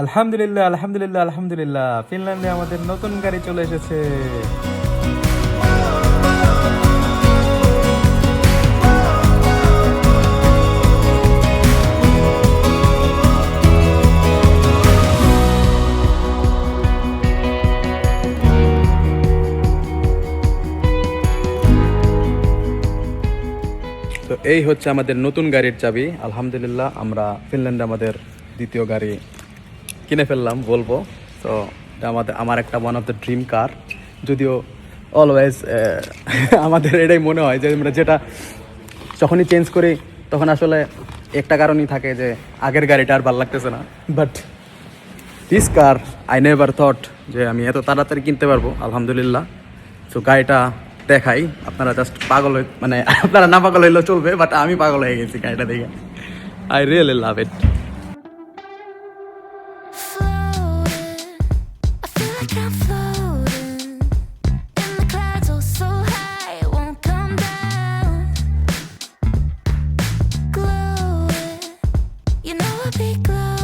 আলহামদুলিল্লাহ আলহামদুলিল্লাহ আলহামদুলিল্লাহ। ফিনল্যান্ডে আমাদের নতুন গাড়ি চলে এসেছে। তো এই হচ্ছে আমাদের নতুন গাড়ির চাবি। আলহামদুলিল্লাহ, আমরা ফিনল্যান্ডে আমাদের দ্বিতীয় গাড়ি কিনে ফেললাম, বলব। তো আমাদের আমার একটা one of the dream car যদিও অলওয়েজ আমাদের এটাই মনে হয় যে আমরা যেটা যখনই চেঞ্জ করি, তখন আসলে একটা কারণই থাকে যে আগের গাড়িটা আর ভালো লাগতেছে না। But this car I never thought যে আমি এত তাড়াতাড়ি কিনতে পারব, আলহামদুলিল্লাহ। তো গাড়িটা দেখাই। আপনারা জাস্ট পাগল মানে আপনারা না পাগল হইলেও চলবে বাট আমি পাগল হয়ে গেছি গাড়িটা দেখে। I really love it I'll be close.